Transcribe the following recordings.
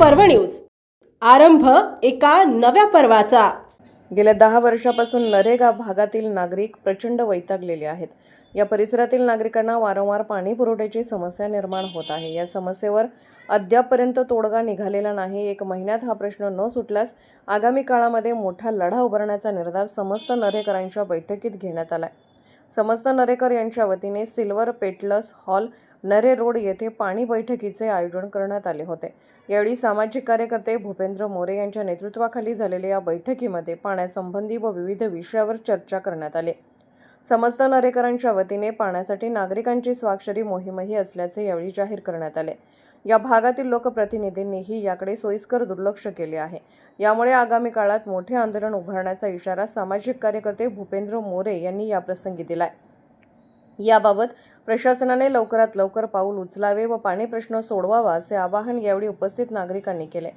पर्व न्यूज. आरंभ एका नव्या पर्वाचा. गेल्या दहा वर्षापासून नरेगा भागातील नागरिक प्रचंड वैतागलेले आहेत. या परिसरातील नागरिकांना वारंवार पाणी पुरवठ्याची समस्या निर्माण होत आहे. या समस्येवर अद्यापपर्यंत तोडगा निघालेला नाही. एक महिन्यात हा प्रश्न न सुटल्यास आगामी काळामध्ये मोठा लढा उभारण्याचा निर्धार समस्त नरेकरांच्या बैठकीत घेण्यात आला आहे समस्त नरेकर यांच्या वतीने silver petals hall Nare road येथे पाणी बैठकीचे आयोजन करण्यात आले होते. यावेळी सामाजिक कार्यकर्ते भूपेंद्र मोरे यांच्या नेतृत्वाखाली झालेल्या या बैठकीमध्ये पाण्यासंबंधी व विविध विषयावर चर्चा करण्यात आली. समस्त नरेकरांच्या वतीने पाण्यासाठी नागरिकांची स्वाक्षरी मोहीमही असल्याचे यावेळी जाहीर करण्यात आले. या भागातील लोकप्रतिनिधींनीही याकडे सोयीस्कर दुर्लक्ष केले आहे. यामुळे आगामी काळात मोठे आंदोलन उभारण्याचा इशारा सामाजिक कार्यकर्ते भूपेंद्र मोरे यांनी याप्रसंगी दिलाय. याबाबत प्रशासनाने लवकरात लवकर पाऊल उचलावे व पाणी प्रश्न सोडवावा असे आवाहन यावेळी उपस्थित नागरिकांनी केले.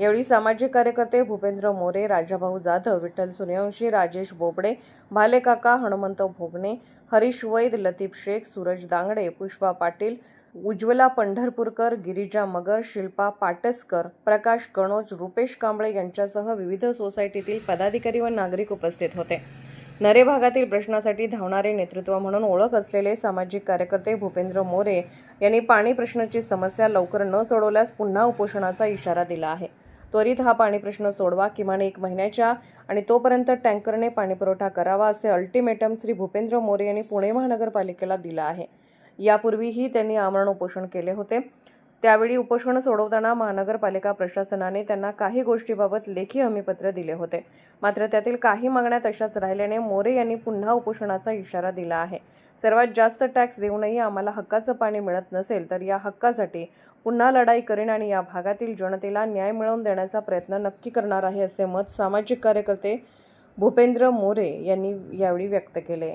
यावेळी सामाजिक कार्यकर्ते भूपेंद्र मोरे राजाभाऊ जाधव विठ्ठल सूर्यवंशी राजेश बोबडे भालेकाका हनुमंत भोगणे हरीश वैद लतीफ शेख सूरज दांगडे पुष्पा पाटील उज्ज्वला पंढरपूरकर गिरिजा मगर शिल्पा पाटसकर प्रकाश कणोज रुपेश कांबळे यांच्यासह विविध सोसायटीतील पदाधिकारी व नागरिक उपस्थित होते. नरे भागातील प्रश्नासाठी धावणारे नेतृत्व म्हणून ओळख असलेले सामाजिक कार्यकर्ते भूपेंद्र मोरे यांनी पाणी प्रश्नाची समस्या लवकर न सोडवल्यास पुन्हा उपोषणाचा इशारा दिला आहे. त्वरित हा पाणी प्रश्न सोडवा किमान एक महिन्याच्या आणि तोपर्यंत टँकरने पाणीपुरवठा करावा असे अल्टिमेटम श्री भूपेंद्र मोरे यांनी पुणे महानगरपालिकेला दिला आहे. यापूर्वीही त्यांनी आमरण उपोषण केले होते. त्यावेळी उपोषण सोडवताना महानगरपालिका प्रशासनाने त्यांना काही गोष्टीबाबत लेखी हमीपत्र दिले होते. मात्र त्यातील काही मागण्या तशाच राहिल्याने मोरे यांनी पुन्हा उपोषणाचा इशारा दिला आहे. सर्वात जास्त टॅक्स देऊनही आम्हाला हक्काचं पाणी मिळत नसेल तर या हक्कासाठी पुन्हा लढाई करेन आणि या भागातील जनतेला न्याय मिळवून देण्याचा प्रयत्न नक्की करणार आहे असे मत सामाजिक कार्यकर्ते भूपेंद्र मोरे यांनी यावेळी व्यक्त केले.